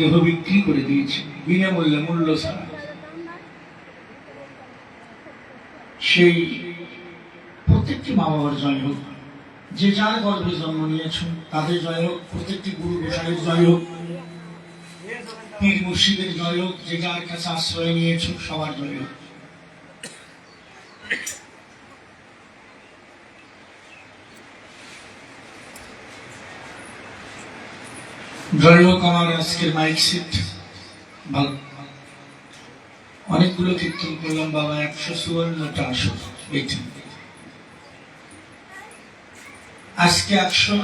দেহ বিক্রি করে দিয়েছে, বিনামূল্যে মূল্য ছাড়া। সেই প্রত্যেকটি মা বাবার জয় হোক, যে যার গর্ভে জন্ম নিয়েছ, তাদের জয় হোক, প্রত্যেকটি গুরু গোসাইয়ের জয় হোক, পীর মুর্শিদের জয় হোক, যে যার কাছে আশ্রয় নিয়েছ, সবার জয় হোক। জয় হোক আমার আজকের মাইক অনেকগুলো কীর্তন করলাম, বাবা, একশো চুয়ান্নটা এইটা আজকে একশো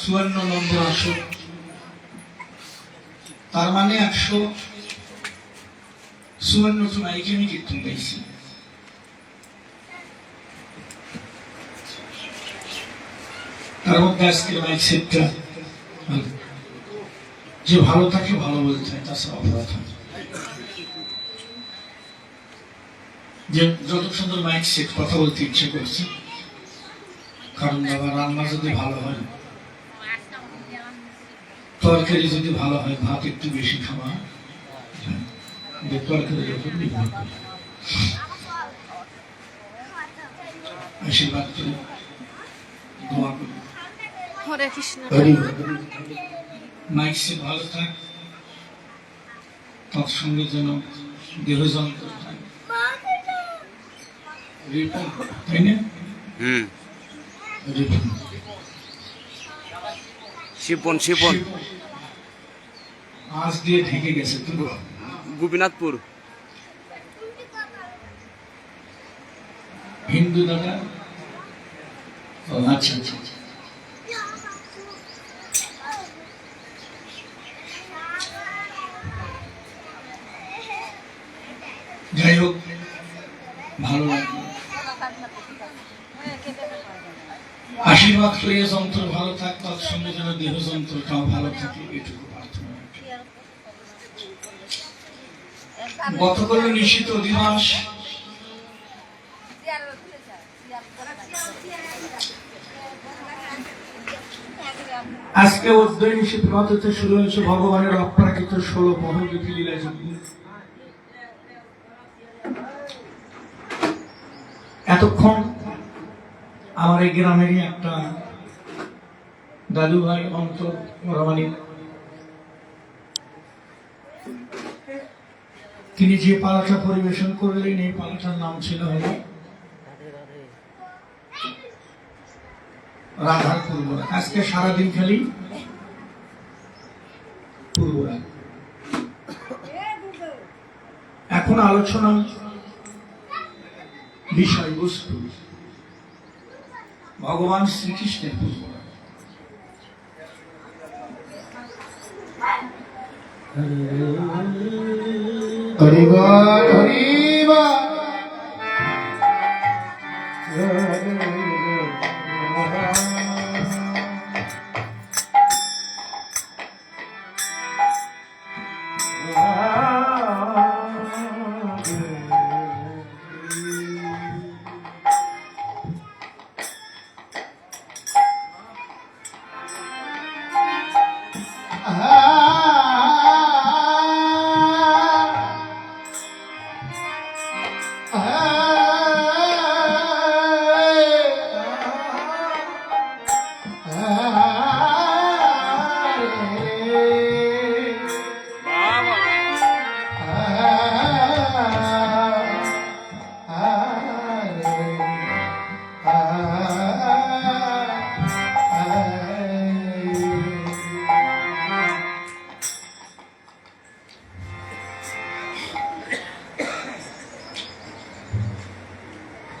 চুয়ান্ন নম্বর তার মানে একশো চুয়ান্নটি মাইকে আমি কীর্তন গাইছি তার মধ্যে আজকের মাইক সেটটা ভালো। যে ভালো থাকে ভালো বলতে হয় তাছাড়া অপরাধ হয়। যে যত সুন্দর মাইক সেট কথা বলতে ইচ্ছে করছে কারণ বাবা রান্না যদি ভালো হয় তরকারি যদি ভালো হয় ভাত একটু বেশি খাওয়া যায়। যে তরকারির উপর নির্ভর করে। আশীর্বাদ করে দোয়া করি। হরে কৃষ্ণ। হরি। মাইক সেট ভালো থাক। তৎসঙ্গে যেন দেহযন্ত্র থাকে। রিপন, তাই না? রিপন। শিপন শিপন। আঁচ দিয়ে ঢেকে গেছে তো। গোপীনাথপুর। হিন্দু দাদা? আচ্ছা আচ্ছা আচ্ছা। যাই হোক, ভালো লাগল আশীর্বাদ করে এ যন্ত্র ভালো থাক, তার সঙ্গে যেন দেহ যন্ত্রটাও ভালো থাকে, এটুকু গতকাল নিশ্চিত অধিবাস। আজকে অধ্যয়ন হতে শুরু হয়েছে ভগবানের অপ্রাকৃত ষোলো বহুদীপী লীলা এতক্ষণ আমার এই গ্রামেরই একটা দাদু ভাই রমানি তিনি যে পালাটা পরিবেশন করলেন, এই পালাটার নাম ছিল হলো রাধার পূর্বরা। আজকে সারাদিন খালি পূর্বরা। এখন আলোচনা বিষয়বস্তু। ভগবান শ্রীকৃষ্ণের পূর্বরা হরিবল হরিবল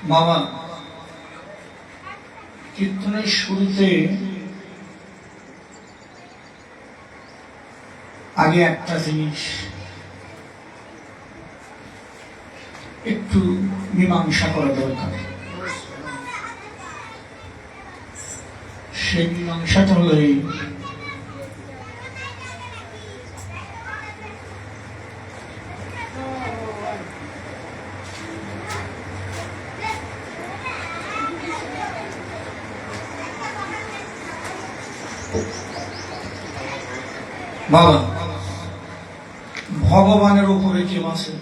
বাবা কীর্তনের শুরুতে আগে একটা জিনিস একটু মীমাংসা করা দরকার। সেই মীমাংসাটা হলো এই বাবা ভগবানের উপরে কেউ আছে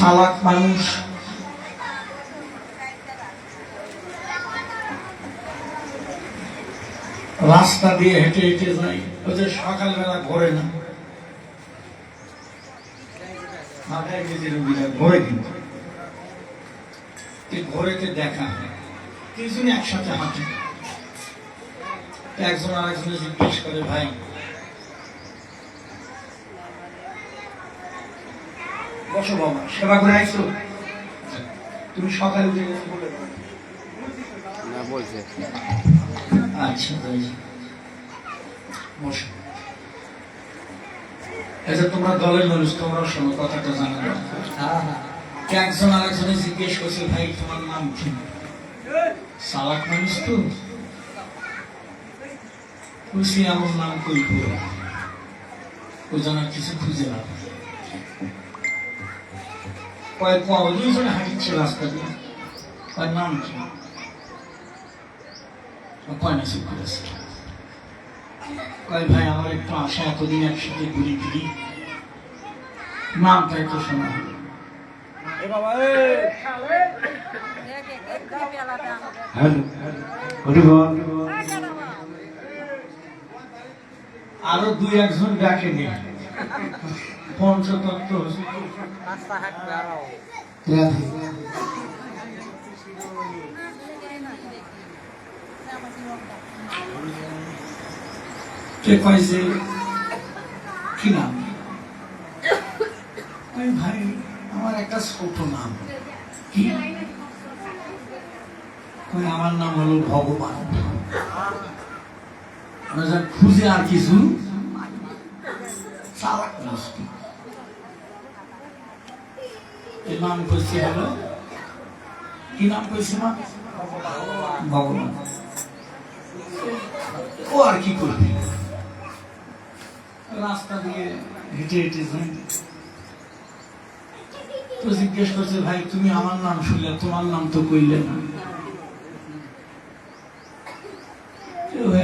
সালাক মানুষ। রাস্তা দিয়ে হেঁটে হেঁটে যাই ওদের সকালবেলা ঘরে না। মাথায় গেছে রুগীরা ঘরে কিন্তু ঘরেতে দেখা হয়। তিনজন একসাথে হাঁটে। একজন আরেকজনে জিজ্ঞেস করে, ভাই বসো বাবা সেবা করে আইছো? তুমি সকালে উঠে গেছো বলে না বলছে আচ্ছা বসো। আচ্ছা তোমরা দলের মানুষ তোমরা শোনো কথাটা জানা। দরকার একজন আরেকজনে জিজ্ঞেস করছে ভাই তোমার নাম কি? সালাক মানুষ তো। খুশি আমার নাম কই পুরো ও জানার কিছু খুঁজে না। কয়েক পাও দুইজনে হাঁটছে রাস্তা দিয়ে। কয়ের নাম কি কয় না চুপ করেছে কয় ভাই আমার একটু আশা এতদিন একসাথে ঘুরি ফিরি। নামটা একটু শোনা হলো। আরও দুই একজন ডাকেনি পঞ্চতত্ত্ব কে যে কি নাম? কয় ভাই আমার একটা ছোট নাম। কি? আমার নাম হলো ভগবান। খুঁজে আর কিছু নাম কইছে হলো? কি নাম কইছে মা? ভগবান। ও আর কি করবে? রাস্তা দিয়ে হেঁটে হেঁটে যাই তো জিজ্ঞেস করছে, ভাই, তুমি আমার নাম শুনলে, তোমার নাম তো কইলে না।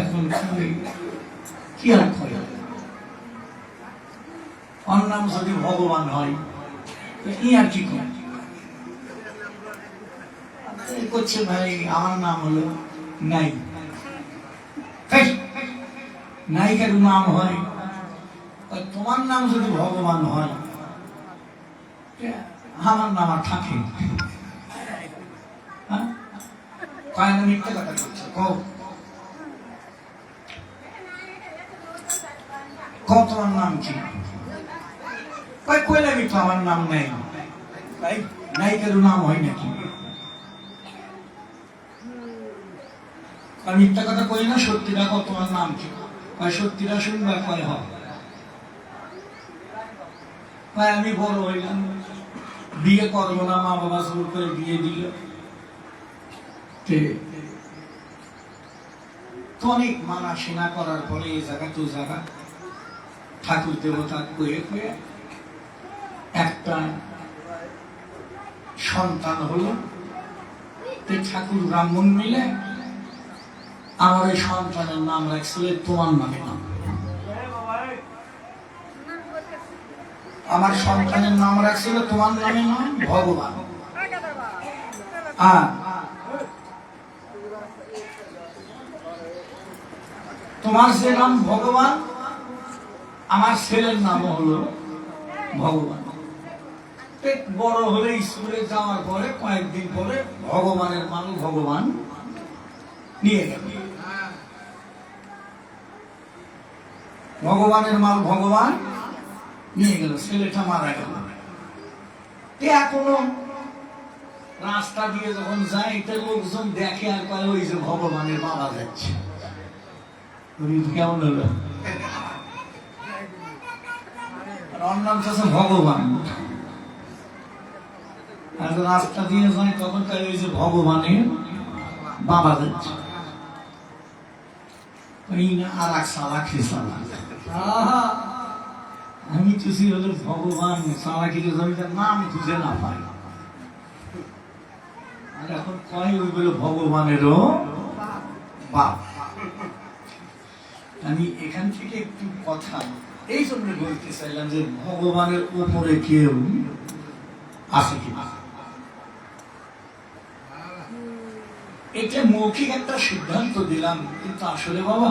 এখন কি আর ওর নাম যদি ভগবান হয় করছে ভাই, আমার নাম হলো নাই। নায়িকার নাম হয়। তোমার নাম যদি ভগবান হয়, আমার নাম আর থাকে হ্যাঁ? কয় না মিথ্যে কথা কও। কও তোমার নাম কি? কয় কই লাগি তো আমার নাম নেই? তাই নায়িকার নাম হয় নাকি? আমি মিথ্যা কথা কই না, সত্যিটা কও, তোমার নাম কি? কয়, সত্যিটা শুনবা, কয় হয় ভাই আমি বড় হইলাম। বিয়ে করব না, মা বাবা জোর করে বিয়ে দিল। অনেক মানা সেনা করার পরে এই জায়গা, তো জায়গা। ঠাকুর দেবতা কয়ে কয়ে একটা সন্তান হলো। ঠাকুর ব্রাহ্মণ মিলে আমার এই সন্তানের নাম রাখছিল তোমার নামে নাম। আমার সন্তানের নাম রাখছিল তোমার নামে নাম ভগবান। আর তোমার যে নাম ভগবান, আমার ছেলের নাম হলো ভগবান। পেট বড় হলে স্কুলে যাওয়ার পরে কয়েকদিন পরে ভগবানের মানুষ ভগবান নিয়ে গেল। ভগবানের মাল ভগবান নিয়ে গেল, ছেলেটা মারা গেল। এখনও রাস্তা দিয়ে যখন যায় এটা লোকজন দেখে আর কয়, ওই যে ভগবানের মারা যাচ্ছে। কেমন হলো তো ভগবান। রাস্তা দিয়ে যায় তখন তাই ওই যে ভগবানের বাবা যাচ্ছে। আর এক সালা আমি ভগবান জমিটার নাম খুঁজে না পাই। আর এখন কয় ওইগুলো ভগবানেরও বাপ। আমি এখান থেকে একটু কথা, এই জন্য বলতে চাইলাম যে ভগবানের উপরে কেউ আছে কিনা। এটা মৌখিক একটা সিদ্ধান্ত দিলাম, কিন্তু আসলে বাবা,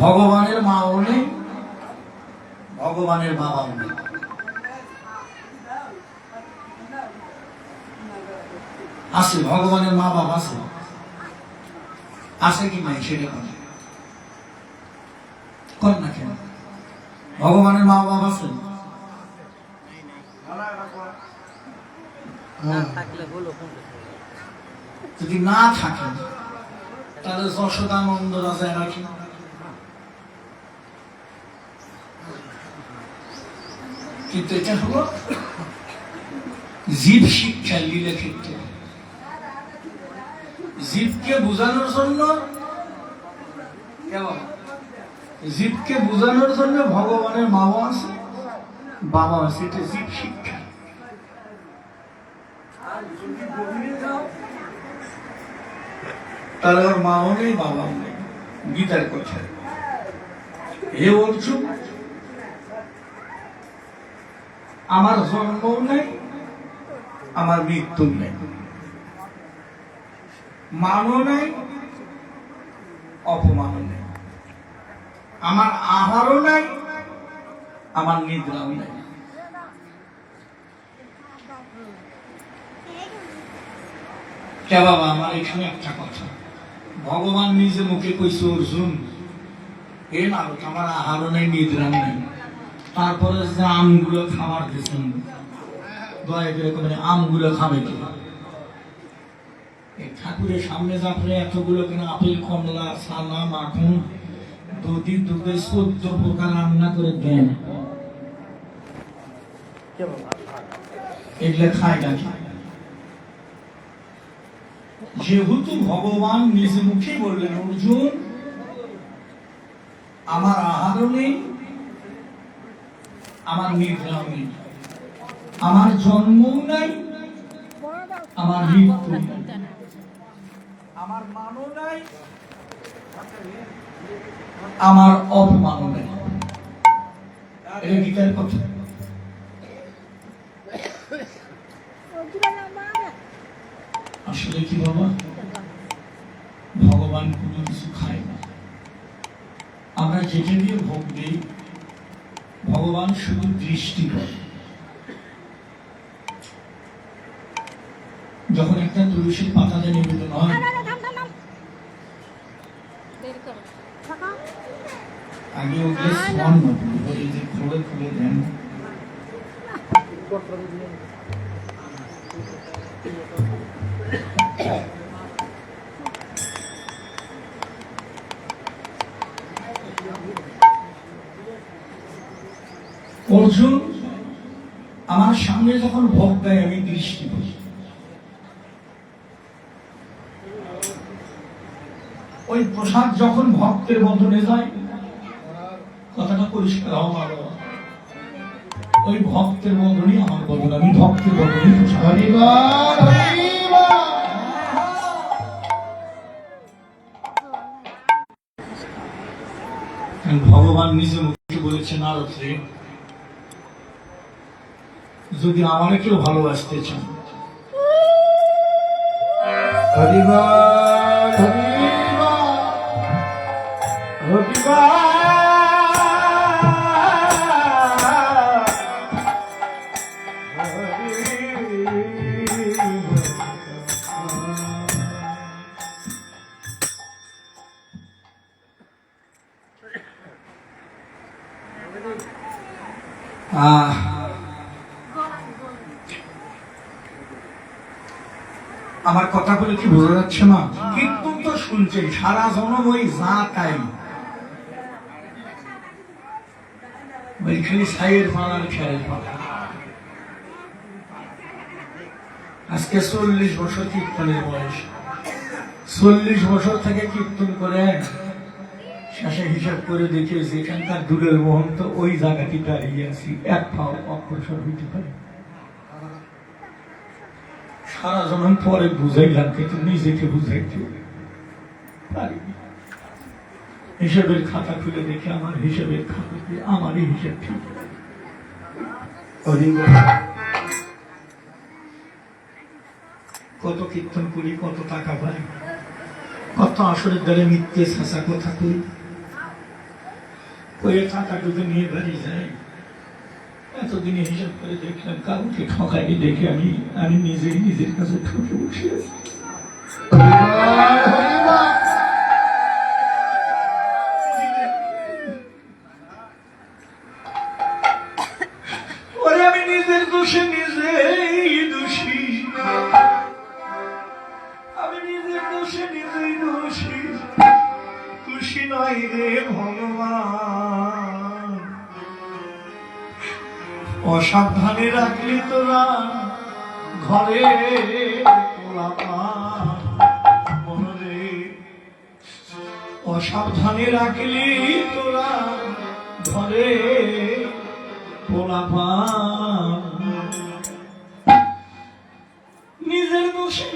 ভগবানের মাও নেই, ভগবানের বাবাও নেই। আছে, ভগবানের মা বাবা আছে। আছে কি নাই সেটা কথা কর কেন? ভগবানের মা বাবা আছে হ্যাঁ। যদি না থাকে তাহলে যশোদানন্দ রাজা রাখি। কিন্তু এটা হলো জীব শিক্ষা লীলা ক্ষেত্রে। জীবকে বোঝানোর জন্য কেমন? জীবকে বোঝানোর জন্য ভগবানের মাও আছে বাবা আছে এটা জীব শিক্ষা। ওর মাও নেই বাবাও নেই গীতার কথা। হে অর্জুন, আমার জন্মও নেই, আমার মৃত্যু নেই। মানও নেই, অপমানও নেই। আমার আহারও নাই, আমার নিদ্রাও নেই। কে বাবা, আমার এখানে একটা কথা। ভগবান নিজে মুখে কইছে, অর্জুন, এ না আমার আহারও নেই, নিদ্রা নেই। তারপরে যে আমগুলো খাবার দিয়েছেন, দয়া করে করে আমগুলো খাবে কি? ঠাকুরের সামনে যাপরে এতগুলো কেন আপেল, কমলা, সানা, মাখন, দধি, দুধে চোদ্দ প্রকার রান্না করে দেন? এগুলো খায় না খায় যেহেতু ভগবান নিজ মুখে বললেন, অর্জুন, আমার আহারও নেই, আমার নিদ্রাও নেই, আমার জন্মও নাই, আমার মৃত্যু আমার মানও নাই, আমার অপমানও নেই। এটা গীতার কথা। কি বাবা ভগবান কোনো কিছু খায় না। আমরা যেটা দিয়ে ভোগ দিই ভগবান শুধু দৃষ্টি করে। যখন একটা তুলসীর পাতাতে নিবেদন হয় আগে ওকে স্মরণ অর্জুন আমার সামনে যখন ভোগ দেয় আমি দৃষ্টি করি। ওই প্রসাদ যখন ভক্তের বদনে যায় কথাটা পরিষ্কার ভালো ওই ভক্তের বদনে আমার বদন আমি ভক্তের বদনে প্রসাদ। ভগবান নিজে মুখে বলেছেন আরত্রে যদি আমাকে কেউ ভালোবাসতে চান। হরিবার আমার কথা বলে কি বোঝা যাচ্ছে না? কীর্তন তো শুনছেন, সারা জনম যা তাই আজকে চল্লিশ বছর কীর্তনের বয়স। চল্লিশ বছর থেকে কীর্তন করে শেষে হিসাব করে দেখে যেখানকার দূরের মহন্ত ওই জায়গাটি দাঁড়িয়ে আছি। এক পাও অগ্রসর হইতে পারে। সারা জনম পরে বুঝাইলাম কিন্তু নিজেকে বুঝাইতে পারিনি হিসাবের খাতা খুলে দেখে আমার হিসাবের খাতাতে আমারই হিসাব ঠিক। কত কীর্তন করি, কত টাকা পাই, কত আসরের দ্বারে মিথ্যে শাসা কথা কই। কয়ে টাকাটুকু নিয়ে বাড়ি যাই এতদিনে হিসাব করে দেখলাম, কাউকে ঠকাইনি দেখে আমি আমি নিজেই নিজের কাছে ঠকে বসে আছি। অসাবধানে রাখলি তোরা ঘরে অসাবধানে রাখলি তোরা ঘরে পোলাপান। নিজের দোষী